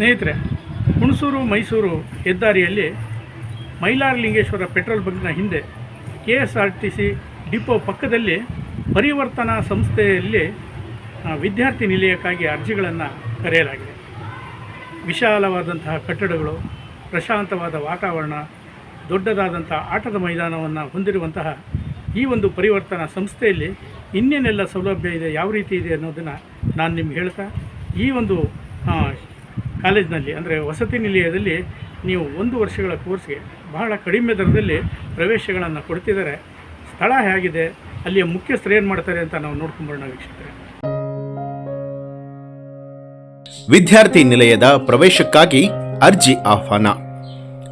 ಸ್ನೇಹಿತರೆ, ಹುಣಸೂರು ಮೈಸೂರು ಹೆದ್ದಾರಿಯಲ್ಲಿ ಮೈಲಾರಲಿಂಗೇಶ್ವರ ಪೆಟ್ರೋಲ್ ಬಂಕ್ನ ಹಿಂದೆ K S R T C depot ಪಕ್ಕದಲ್ಲಿ ಪರಿವರ್ತನಾ ಸಂಸ್ಥೆಯಲ್ಲಿ ವಿದ್ಯಾರ್ಥಿ ನಿಲಯಕ್ಕಾಗಿ ಅರ್ಜಿಗಳನ್ನು ಕರೆಯಲಾಗಿದೆ. ವಿಶಾಲವಾದಂತಹ ಕಟ್ಟಡಗಳು, ಪ್ರಶಾಂತವಾದ ವಾತಾವರಣ ದೊಡ್ಡದಾದಂಥ ಆಟದ ಮೈದಾನವನ್ನು ಹೊಂದಿರುವಂತಹ ಈ ಒಂದು ಪರಿವರ್ತನಾ ಸಂಸ್ಥೆಯಲ್ಲಿ ಇನ್ನೇನೆಲ್ಲ ಸೌಲಭ್ಯ ಇದೆ, ಯಾವ ರೀತಿ ಇದೆ ಅನ್ನೋದನ್ನು ನಾನು ನಿಮ್ಗೆ ಹೇಳ್ತಾ, ಈ ಒಂದು ಕಾಲೇಜಿನಲ್ಲಿ, ಅಂದರೆ ವಸತಿ ನಿಲಯದಲ್ಲಿ ನೀವು ಒಂದು ವರ್ಷಗಳ ಕೋರ್ಸ್ಗೆ ಬಹಳ ಕಡಿಮೆ ದರದಲ್ಲಿ ಪ್ರವೇಶಗಳನ್ನು ಕೊಡ್ತಿದ್ದಾರೆ. ಸ್ಥಳ ಹೇಗಿದೆ, ಅಲ್ಲಿಯ ಮುಖ್ಯಸ್ಥರು ಏನು ಮಾಡ್ತಾರೆ ಅಂತ ನಾವು ನೋಡ್ಕೊಂಬರೋಣ ವೀಕ್ಷಕರೇ. ವಿದ್ಯಾರ್ಥಿ ನಿಲಯದ ಪ್ರವೇಶಕ್ಕಾಗಿ ಅರ್ಜಿ ಆಹ್ವಾನ.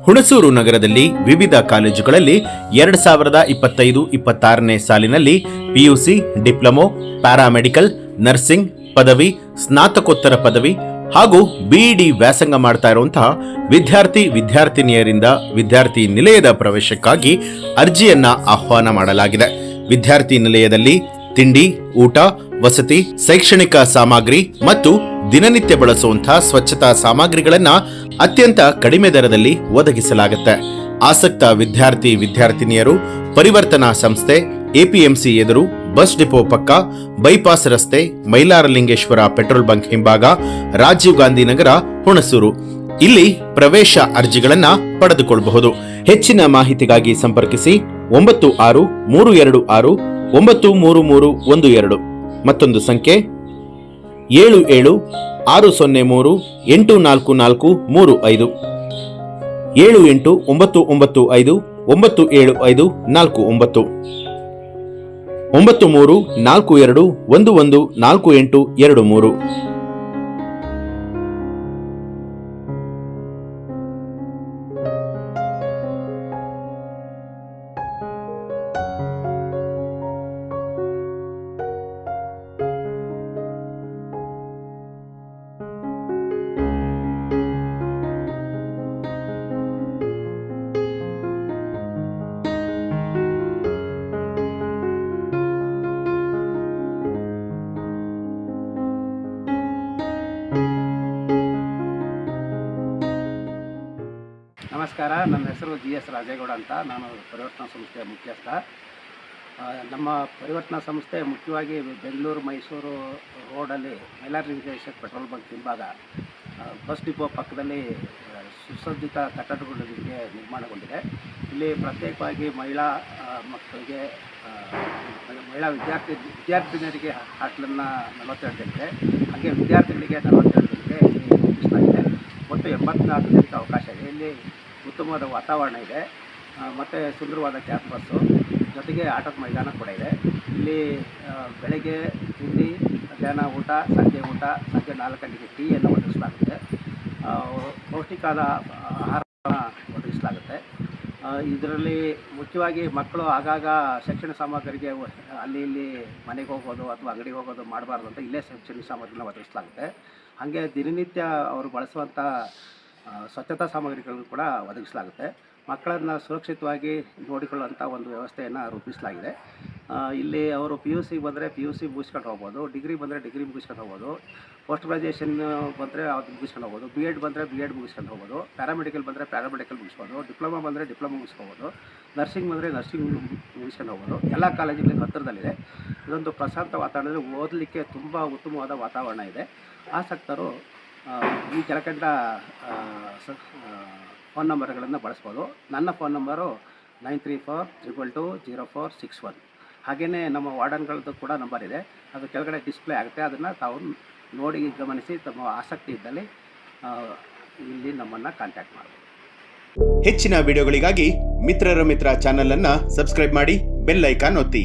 ಹುಣಸೂರು ನಗರದಲ್ಲಿ ವಿವಿಧ ಕಾಲೇಜುಗಳಲ್ಲಿ ಎರಡು ಸಾವಿರದ ಇಪ್ಪತ್ತೈದು ಇಪ್ಪತ್ತಾರನೇ ಸಾಲಿನಲ್ಲಿ ಪಿಯುಸಿ, ಡಿಪ್ಲೊಮೊ, ಪ್ಯಾರಾಮೆಡಿಕಲ್, ನರ್ಸಿಂಗ್, ಪದವಿ, ಸ್ನಾತಕೋತ್ತರ ಪದವಿ ಹಾಗೂ ಬಿಇಡಿ ವ್ಯಾಸಂಗ ಮಾಡ್ತಾ ಇರುವಂತಹ ವಿದ್ಯಾರ್ಥಿ ವಿದ್ಯಾರ್ಥಿನಿಯರಿಂದ ವಿದ್ಯಾರ್ಥಿ ನಿಲಯದ ಪ್ರವೇಶಕ್ಕಾಗಿ ಅರ್ಜಿಯನ್ನ ಆಹ್ವಾನ ಮಾಡಲಾಗಿದೆ. ವಿದ್ಯಾರ್ಥಿ ನಿಲಯದಲ್ಲಿ ತಿಂಡಿ, ಊಟ, ವಸತಿ, ಶೈಕ್ಷಣಿಕ ಸಾಮಗ್ರಿ ಮತ್ತು ದಿನನಿತ್ಯ ಬಳಸುವಂತಹ ಸ್ವಚ್ಛತಾ ಸಾಮಗ್ರಿಗಳನ್ನ ಅತ್ಯಂತ ಕಡಿಮೆ ದರದಲ್ಲಿ ಒದಗಿಸಲಾಗುತ್ತೆ. ಆಸಕ್ತ ವಿದ್ಯಾರ್ಥಿ ವಿದ್ಯಾರ್ಥಿನಿಯರು ಪರಿವರ್ತನಾ ಸಂಸ್ಥೆ, ಎಪಿಎಂಸಿ ಎದುರು ಬಸ್ ಡಿಪೋ ಪಕ್ಕ ಬೈಪಾಸ್ ರಸ್ತೆ ಮೈಲಾರಲಿಂಗೇಶ್ವರ ಪೆಟ್ರೋಲ್ ಬಂಕ್ ಹಿಂಭಾಗ ರಾಜೀವ್ ಗಾಂಧಿ ನಗರ ಹುಣಸೂರು. ಇಲ್ಲಿ ಪ್ರವೇಶ ಅರ್ಜಿಗಳನ್ನ ಪಡೆದುಕೊಳ್ಳಬಹುದು ಹೆಚ್ಚಿನ ಮಾಹಿತಿಗಾಗಿ ಸಂಪರ್ಕಿಸಿ ಒಂಬತ್ತು ಆರು ಮೂರು ಎರಡು ಆರು ಒಂಬತ್ತು ಮೂರು ಮೂರು ಒಂದು ಎರಡು. ಮತ್ತೊಂದು ಸಂಖ್ಯೆ ಏಳು ಏಳು ಆರು ಸೊನ್ನೆ ಮೂರು ಎಂಟು ನಾಲ್ಕು ನಾಲ್ಕು ಮೂರು ಐದು. ಏಳು ಎಂಟು ಒಂಬತ್ತು ಒಂಬತ್ತು ಐದು ಒಂಬತ್ತು ಏಳು ಐದು ನಾಲ್ಕು ಒಂಬತ್ತು. ಒಂಬತ್ತು ಮೂರು ನಾಲ್ಕು ಎರಡು ಒಂದು ಒಂದು ನಾಲ್ಕು ಎಂಟು ಎರಡು ಮೂರು. ನಮಸ್ಕಾರ. ನನ್ನ ಹೆಸರು ಜಿ ಎಸ್ ರಾಜೇಗೌಡ ಅಂತ. ನಾನು ಪರಿವರ್ತನಾ ಸಂಸ್ಥೆಯ ಮುಖ್ಯಸ್ಥ. ನಮ್ಮ ಪರಿವರ್ತನಾ ಸಂಸ್ಥೆ ಮುಖ್ಯವಾಗಿ ಬೆಂಗಳೂರು ಮೈಸೂರು ರೋಡಲ್ಲಿ ಮೈಲಾರಲಿಂಗೇಶ್ವರ ಪೆಟ್ರೋಲ್ ಬಂಕ್ ಹಿಂಭಾಗ ಬಸ್ ಡಿಪೋ ಪಕ್ಕದಲ್ಲಿ ಸುಸಜ್ಜಿತ ಕಟ್ಟಡಗಳಿಗೆ ನಿರ್ಮಾಣಗೊಂಡಿದೆ. ಇಲ್ಲಿ ಪ್ರತ್ಯೇಕವಾಗಿ ಮಹಿಳಾ ಮಕ್ಕಳಿಗೆ ಮಹಿಳಾ ವಿದ್ಯಾರ್ಥಿ, ವಿದ್ಯಾರ್ಥಿನಿಯರಿಗೆ ಹಾಸ್ಟೆಲನ್ನು ನಲವತ್ತೆರಡು ಜನಕ್ಕೆ ಹಾಗೆ ವಿದ್ಯಾರ್ಥಿಗಳಿಗೆ ನಲವತ್ತೆರಡು ರೂಪಿಸಲಾಗಿದೆ ಒಟ್ಟು ಎಂಬತ್ನಾಲ್ಕು ಅವಕಾಶ ಇದೆ. ಇಲ್ಲಿ ಉತ್ತಮವಾದ ವಾತಾವರಣ ಇದೆ. ಮತ್ತು ಸುಂದರವಾದ ಕ್ಯಾಂಪಸ್ಸು. ಜೊತೆಗೆ ಆಟದ ಮೈದಾನ ಕೂಡ ಇದೆ. ಇಲ್ಲಿ ಬೆಳಗ್ಗೆ ತಿಂಡಿ, ಮಧ್ಯಾಹ್ನ ಊಟ, ಸಂಜೆ ಊಟ, ಸಂಜೆ ನಾಲ್ಕು ಗಂಟೆಗೆ ಟೀಯನ್ನು ಒದಗಿಸಲಾಗುತ್ತೆ. ಪೌಷ್ಟಿಕಾದ ಆಹಾರವನ್ನು ಒದಗಿಸಲಾಗುತ್ತೆ. ಇದರಲ್ಲಿ ಮುಖ್ಯವಾಗಿ ಮಕ್ಕಳು ಆಗಾಗ ಶೈಕ್ಷಣಿಕ ಸಾಮಗ್ರಿಗೆ ಅಲ್ಲಿ ಇಲ್ಲಿ ಮನೆಗೆ ಹೋಗೋದು ಅಥವಾ ಅಂಗಡಿಗೆ ಹೋಗೋದು ಮಾಡಬಾರ್ದು ಅಂತ ಇಲ್ಲೇ ಶೈಕ್ಷಣಿಕ ಸಾಮಗ್ರಿನ ಒದಗಿಸಲಾಗುತ್ತೆ. ಹಾಗೆ ದಿನನಿತ್ಯ ಅವರು ಬಳಸುವಂಥ ಸ್ವಚ್ಛತಾ ಸಾಮಗ್ರಿಗಳನ್ನು ಕೂಡ ಒದಗಿಸಲಾಗುತ್ತೆ. ಮಕ್ಕಳನ್ನು ಸುರಕ್ಷಿತವಾಗಿ ನೋಡಿಕೊಳ್ಳುವಂಥ ಒಂದು ವ್ಯವಸ್ಥೆಯನ್ನು ರೂಪಿಸಲಾಗಿದೆ. ಇಲ್ಲಿ ಅವರು ಪಿ ಯು ಸಿ ಬಂದರೆ ಪಿ ಯು ಸಿ ಮುಗಿಸ್ಕೊಂಡು ಹೋಗ್ಬೋದು, ಡಿಗ್ರಿ ಬಂದರೆ ಡಿಗ್ರಿ ಮುಗಿಸ್ಕೊಂಡು ಹೋಗ್ಬೋದು ಪೋಸ್ಟ್ ಗ್ರಾಜುಯೇಷನ್ ಬಂದರೆ ಅದು ಮುಗಿಸ್ಕೊಂಡು ಹೋಗ್ಬೋದು ಬಿ ಎಡ್ ಬಂದರೆ ಬಿ ಎಡ್ ಮುಗಿಸ್ಕೊಂಡು ಹೋಗ್ಬೋದು ಪ್ಯಾರಾಮೆಡಿಕಲ್ ಬಂದರೆ ಪ್ಯಾರಾಮೆಡಿಕಲ್ ಮುಗಿಸ್ಬೋದು ಡಿಪ್ಲೊಮಾ ಬಂದರೆ ಡಿಪ್ಲೊಮಾ ಮುಗಿಸ್ಕೋಬೋದು ನರ್ಸಿಂಗ್ ಬಂದರೆ ನರ್ಸಿಂಗ್ ಮುಗಿಸ್ಕೊಂಡು ಹೋಗ್ಬೋದು. ಎಲ್ಲ ಕಾಲೇಜುಗಳಿಗೆ ಹತ್ತಿರದಲ್ಲಿದೆ. ಇದೊಂದು ಪ್ರಶಾಂತ ವಾತಾವರಣದಲ್ಲಿ ಓದಲಿಕ್ಕೆ ತುಂಬ ಉತ್ತಮವಾದ ವಾತಾವರಣ ಇದೆ. ಆಸಕ್ತರು ಈ ಕೆಳಕಂಡ ಫೋನ್ ನಂಬರ್ಗಳನ್ನು ಬಳಸ್ಬೋದು. ನನ್ನ phone number nine three four triple two zero four six one. ಹಾಗೆಯೇ ನಮ್ಮ ವಾರ್ಡನ್ಗಳದ್ದು ಕೂಡ ನಂಬರ್ ಇದೆ. ಅದು ಕೆಳಗಡೆ ಡಿಸ್ಪ್ಲೇ ಆಗುತ್ತೆ. ಅದನ್ನು ತಾವು ನೋಡಿ ಗಮನಿಸಿ, ತಮ್ಮ ಆಸಕ್ತಿ ಇದ್ದಲ್ಲಿ ಇಲ್ಲಿ ನಮ್ಮನ್ನು ಕಾಂಟ್ಯಾಕ್ಟ್ ಮಾಡಬಹುದು ಹೆಚ್ಚಿನ ವಿಡಿಯೋಗಳಿಗಾಗಿ ಮಿತ್ರರ ಮಿತ್ರ ಚಾನಲನ್ನು ಸಬ್ಸ್ಕ್ರೈಬ್ ಮಾಡಿ, ಬೆಲ್ ಐಕಾನ್ ಒತ್ತಿ.